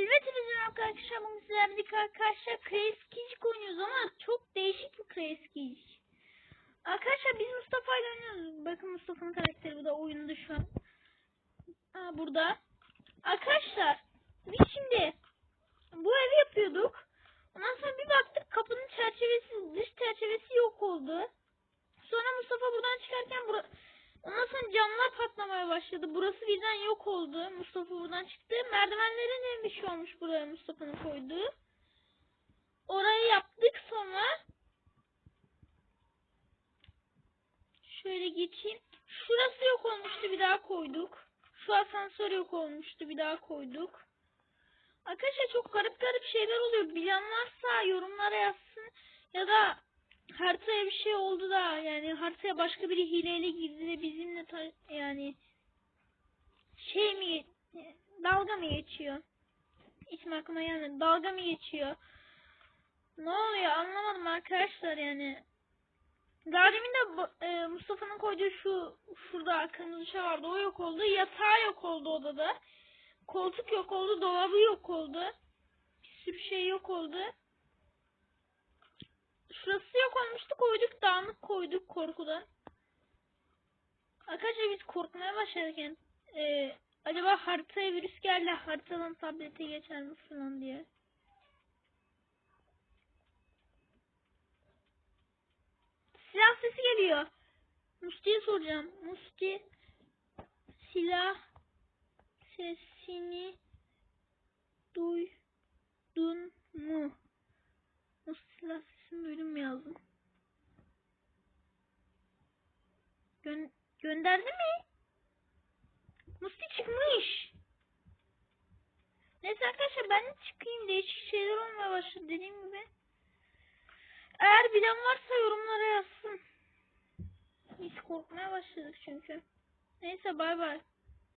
Evet hepinize arkadaşlar bugün sizlerle birlikte arkadaşlar Crazy Kick oynuyoruz ama çok değişik bir Crazy Kick. Arkadaşlar biz Mustafa ile oynuyoruz. Bakın Mustafa'nın karakteri bu da oyunda şu an. Aa, burada. Arkadaşlar biz şimdi bu evi yapıyorduk. Ondan sonra bir baktık kapının çerçevesi, dış çerçevesi yok oldu. Sonra Mustafa buradan çıkarken bura... Patlamaya başladı. Burası birden yok oldu. Mustafa buradan çıktı. Merdivenlerin bir şey olmuş buraya Mustafa'nın koyduğu. Orayı yaptık sonra. Şöyle geçeyim. Şurası yok olmuştu bir daha koyduk. Şu asansör yok olmuştu bir daha koyduk. Arkadaşlar çok garip garip şeyler oluyor. Bilen varsa yorumlara yazsın. Ya da haritaya bir şey oldu da yani haritaya başka biri hileyle girdi de bizimle yani şey mi dalga mı geçiyor? İsmi aklıma gelmedi. Dalga mı geçiyor? Ne oluyor anlamadım arkadaşlar yani. Daha de e, Mustafa'nın koyduğu şu şurada kırmızı şey vardı o yok oldu. Yatağı yok oldu odada. Koltuk yok oldu. Dolabı yok oldu. Bir sürü şey yok oldu. Yok olmuştu koyduk dağınık koyduk korkudan. Arkadaşlar biz korkmaya başladık yani. Ee, acaba haritaya virüs geldi haritadan tablete geçer mi falan diye. Silah sesi geliyor. Musti'ye soracağım. Musti silah sesini duydun mu? Musti silah sesini duydun mu yazdım. Gön gönderdi mi? Musti çıkmış. Neyse arkadaşlar ben de çıkayım. Değişik şeyler olmaya başladı dediğim gibi. Eğer bilen varsa yorumlara yazsın. Biz korkmaya başladık çünkü. Neyse bay bay.